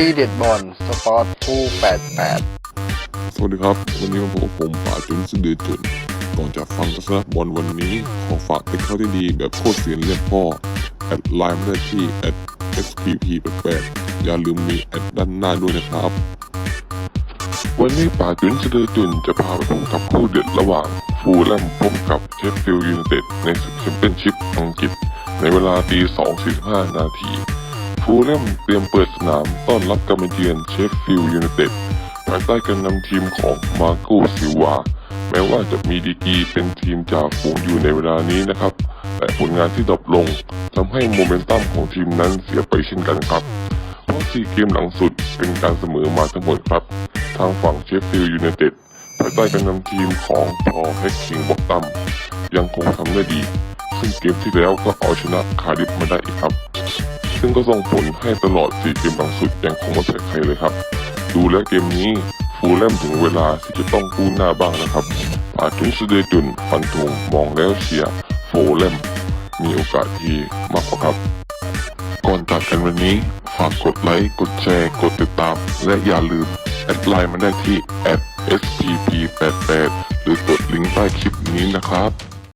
ที่เด็ดบอลสปอร์ตผู้88 สวัสดีครับ วันนี้มพบผมป่าจุนซึ่งเดือจุนก่อนจะฟังกระแสบอลวันนี้ ขอฝากเป็นข้อที่ดีแบบโคตรเสียนเรียกพ่อ แอดไลน์มาได้ที่ at spp 88 อย่าลืมมีแอดด้านหน้าด้วยนะครับ วันนี้ป่าจุนซึ่งเดือจุนจะพาไปพบกับคู่เด็ดระหว่างฟูลแลมพบกับเชฟฟิลด์ยูไนเต็ดในศึกแชมเปี้ยนชิพอังกฤษ ในเวลาตี2.45นาที ฟูลแลมเตรียมเปิดสนามต้อนรับการมาเยือนเชฟฟิลด์ยูไนเต็ดภายใต้การนำทีมของมาโกซิวาแม้ว่าจะมีดีกีเป็นทีมจากฝูงอยู่ในเวลานี้นะครับ แต่ผลงานที่ดรอปลงทำให้โมเมนตัมของทีมนั้นเสียไปเช่นกันครับ เพราะสี่เกมหลังสุดเป็นการเสมอมาทั้งหมดครับ ทางฝั่งเชฟฟิลด์ยูไนเต็ดภายใต้การนำทีมของพอแฮกคิงบอกตัมยังคงทำได้ดี ซึ่งเกมที่แล้วก็เอาชนะคาร์ดิฟมาได้อีกครับ ซึ่งก็ส่งผลให้ตลอด 4 เกมหลังสุดยังคงไม่แพ้ใครเลยครับ ดูแลเกมนี้ฟูลแลมถึงเวลาที่จะต้องกู้หน้าบ้างนะครับอาจุนสเดจุนฟันธงมองแล้วเชียร์ฟูลแลมมีโอกาสที่มากกว่าครับ ก่อนจากกันวันนี้ฝากกดไลค์ กดแชร์ กดติดตาม และอย่าลืม แอดไลน์มาได้ที่ @spp88 หรือกดลิงก์ใต้คลิปนี้นะครับ